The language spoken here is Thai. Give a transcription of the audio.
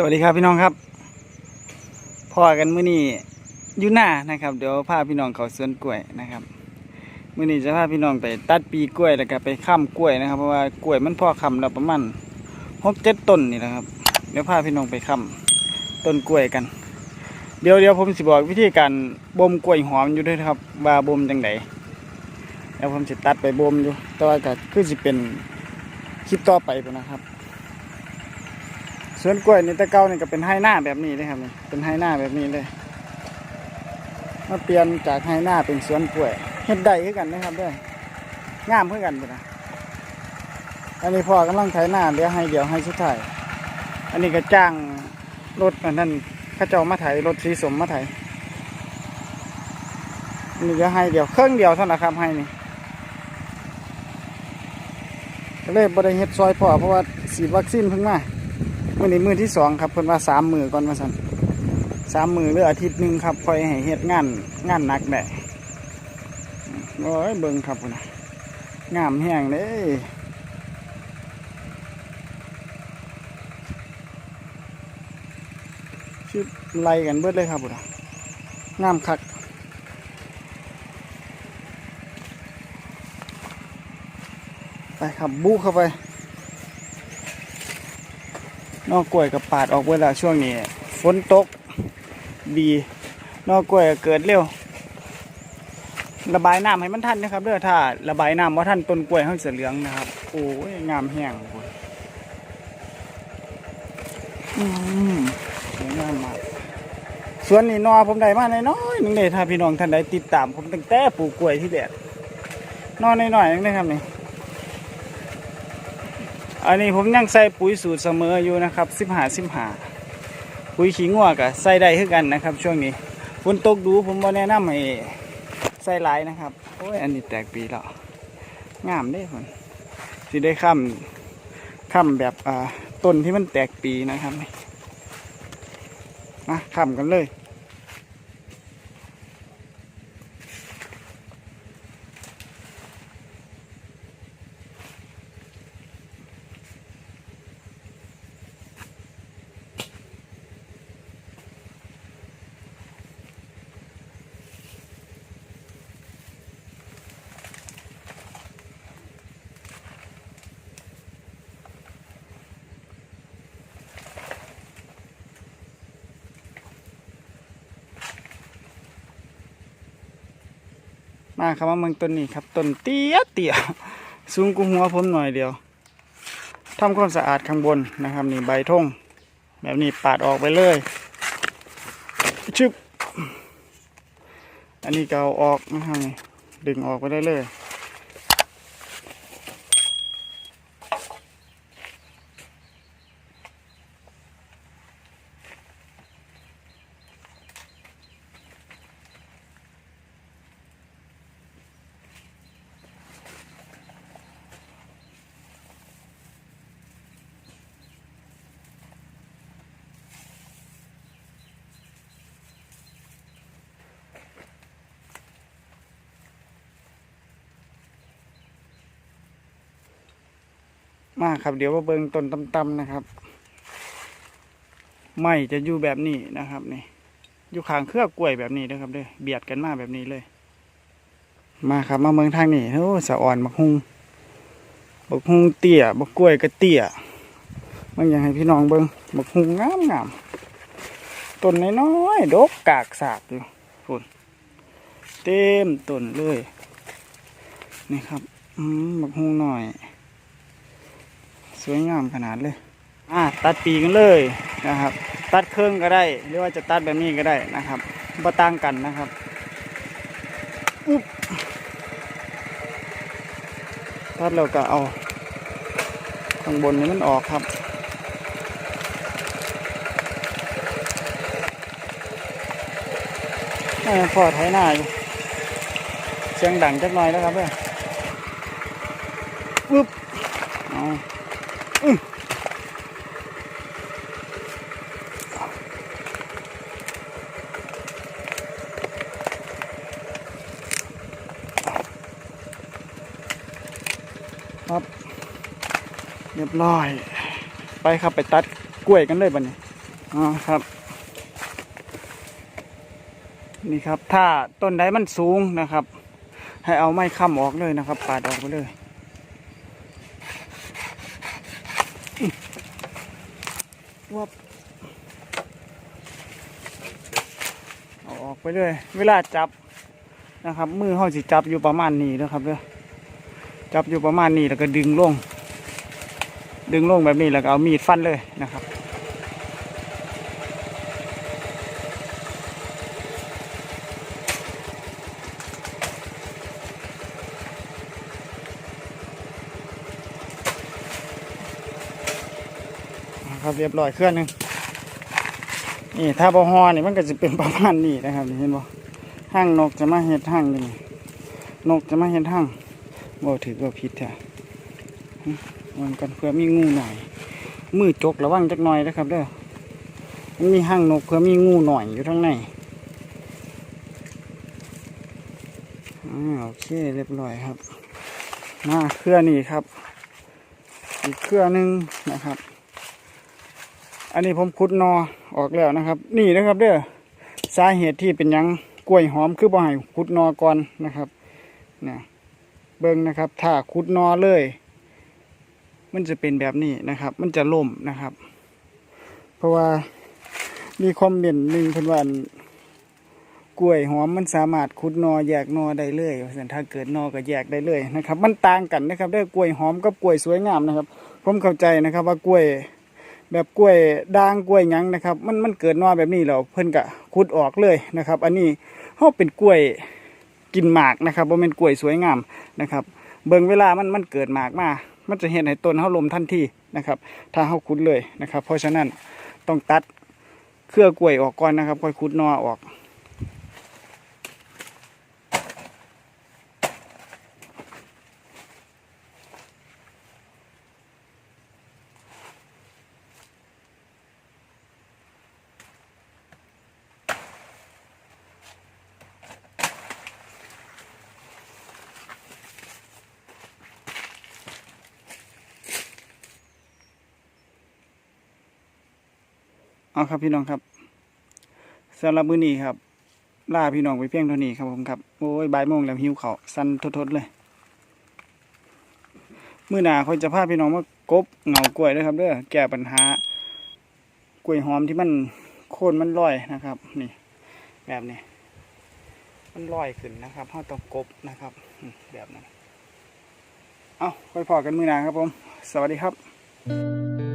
สวัสดีครับพี่น้องครับพอกันมื้อนี้อยู่หน้านะครับ เดี๋ยวพาพี่น้องเขาสวนกล้วยนะครับมื้อนี้จะพาพี่น้องไปตัดปีกล้วยแล้วก็ไปค้ำกล้วยนะครับเพราะว่ากล้วยมันพ่อคำแล้วประมาณหกเจ็ดต้นนี่แหละครับ เดี๋ยวพาพี่น้องไปค้ำต้นกล้วยกัน เดี๋ยวเดี๋ยวผมสิบอกวิธีการบ่มกล้วยหอมอยู่ด้วยนะครับว่าบ่มจังไดเดี๋ยวผมสิตัดไปบ่มอยู่แต่ว่าก็คือสิเป็นคลิปต่อไปนะครับ สวนกล้วยนี่ตะเก่านี่ก็เป็นไฮหน้าแบบนี้เลยครับนี่เป็นไฮหน้าแบบนี้เลยมาเปลี่ยนจากไฮหน้าเป็นสวนกล้วยเฮ็ดได้คือกันนะครับด้วยงามคือกันเลยนะอันนี้พ่อกำลังไถหน้าเหลือให้เดียวให้สุดท้ายอันนี้ก็จ้างรถอันนั้นข้าเจ้ามาไถรถสีสมมาไถอันนี้เหลือให้เดียวเครื่องเดียวเท่านั้นครับให้นี่ก็เลยบริเฮ็ดซอยพ่อเพราะว่าสีวัคซีนเพิ่งมา มื่อนี้มือที่สองครับเพิ่นว่าสามมือก่อนมาสั่นสามมือหรืออาทิตย์หนึ่งครับคอยให้เฮ็ดงานงานหนักได้โอ้ยเบิ่งครับพุ่นะงามแห้งเลยชิบไล่กันเบิดเลยครับพุ่นงามคักไปครับบูเข้าไป นอกกล้วยกับปาดออกเวลาช่วงนี้ฝนตกดีนอกกล้วยเกิดเร็ว ระบายน้ำให้มันทันนะครับเด้อถ้าระบายน้ำว่าทันต้นกล้วยเขาจะเหลืองนะครับโอ้ยงามแห้งอืมสวยงามมากสวนนี่นอผมได้มาน้อยนึงเลยถ้าพี่น้องท่านใดติดตาม ผมตั้งแต่ปลูกกล้วยที่แดดนอน้อยๆนึงเลยครับนี่ อันนี้ผมยังใส่ปุ๋ยสูตรเสมออยู่นะครับสิบหาสิบหาปุ๋ยขี้งัวกับใส่ได้คือกันนะครับ ช่วงนี้ฝนตกดูผมบ่แนะนำให้ใส่หลายนะครับโอ้ยอันนี้แตกปีแล้วงามเด้ผมสิได้ค้ำค้ำแบบอ่าต้นที่มันแตกปีนะครับนี่มาค้ำกันเลย มาครับมาเมืองต้นนี้ครับต้นเตี้ยเตี้ยสูงกูหัวผมหน่อยเดียวทำความสะอาดข้างบนนะครับนี่ใบทงแบบนี้ปาดออกไปเลยชึบอันนี้ก็เกาออกนะครับนี่ดึงออกไปได้เลย มาครับ เดี๋ยวมาเบิงต้นตำๆนะครับไม่จะอยู่แบบนี้นะครับนี่อยู่ข้างเครือกล้วยแบบนี้นะครับเด้อเบียดกันมาแบบนี้เลย มาครับมาเมืองทางนี้โอ้สะอ่อนบักฮุงบักฮุงเตี้ยบักกล้วยก็เตี้ยมันอยากให้พี่น้องเบิงบักฮุงงามงามต้นน้อยๆดกกากสากอยู่พุ่นเต็มต้นเลย นี่ครับ อืมบักฮุงหน่อย สวยงามขนาดเลยอ่าตัดปีกันเลยนะครับ ตัดเครื่องก็ได้ หรือว่าจะตัดแบบนี้ก็ได้นะครับบ่ต่างกันนะครับอุ๊บตัดเราก็เอาข้างบนนี้มันออกครับให้พอไถหน้าอยู่เสียงดังจักหน่อยแล้วครับเพื่อนอุ๊บเอา ครับ เรียบร้อย ไปครับไปตัดกล้วยกันเลยบัดนี้อ๋อครับ นี่ครับ ถ้าต้นใดมันสูงนะครับ ให้เอาไม้ค้ำออกเลยนะครับ ปาดออกไปเลยวับเอาออกไปเลย เวลาจับนะครับ มือเขาสิจับอยู่ประมาณนี้นะครับเด้อ จับอยู่ประมาณนี้แล้วก็ดึงลง ดึงลงแบบนี้แล้วก็เอามีดฟันเลยนะครับ ครับเรียบร้อยเครื่องหนึงนี่ถ้าบอฮอนี่มันก็จะเป็นประมาณนี้นะครับเห็นบ่ห้างนกจะมาเห็ดห้างนี่นกจะมาเห็ดห้าง บ่ถือว่าผิดแท้มันกันเพื่อมีงูหน่อย มือจกระวังจักหน่อยนะครับเด้อมันมีห้างนกเพื่อมีงูหน่อยอยู่ทั้งในโอเคเรียบร้อยครับมาเครื่องนี้ครับ อีกเครื่องนึงนะครับ อันนี้ผมขุดนอออกแล้วนะครับ นี่นะครับเด้อสาเหตุที่เป็นยังกล้วยหอมคือบ่ให้ขุดนอก่อนนะครับเนี่ย เบิ่งนะครับถ้าขุดนอเลย มันจะเป็นแบบนี้นะครับ มันจะล่มนะครับ เพราะว่ามีคอมเมนต์หนึ่งเพิ่นว่าอันกล้วยหอมมันสามารถขุดนอแยกนอได้เลยว่าซั่นถ้าเกิดนอก็แยกได้เลยนะครับ มันต่างกันนะครับเด้กล้วยหอมกับกล้วยสวยงามนะครับ ผมเข้าใจนะครับว่ากล้วยแบบกล้วยด่างกล้วยยังนะครับ มันมันเกิดนอแบบนี้แล้วเพิ่นก็ขุดออกเลยนะครับ อันนี้เฮาเป็นกล้วย กินหมากนะครับบ่เป็นกล้วยสวยงามนะครับ เบิ่งเวลามันมันเกิดหมากมา มันจะเห็นให้ต้นเฮาลมทันทีนะครับ ถ้าเฮาขุดเลยนะครับ เพราะฉะนั้นต้องตัดเครือกล้วยออกก่อนนะครับ ค่อยขุดนอออก เอาครับพี่น้องครับสำหรับมื้อนี้ครับลาพี่น้องไปเพียงเท่านี้ครับผมครับโอ้ยบ่ายโมงแล้วหิวเขาสั่นทดๆเลยมื้อหน้าเขาจะพาพี่น้องมากบเหงากล้วยด้วยครับเด้อแก้ปัญหากล้วยหอมที่มันโค่นมันลอยนะครับ นี่ แบบนี้ มันลอยขึ้นนะครับเราต้องกบนะครับแบบนั้นเอาค่อยพอกันมื้อหน้าครับผม สวัสดีครับ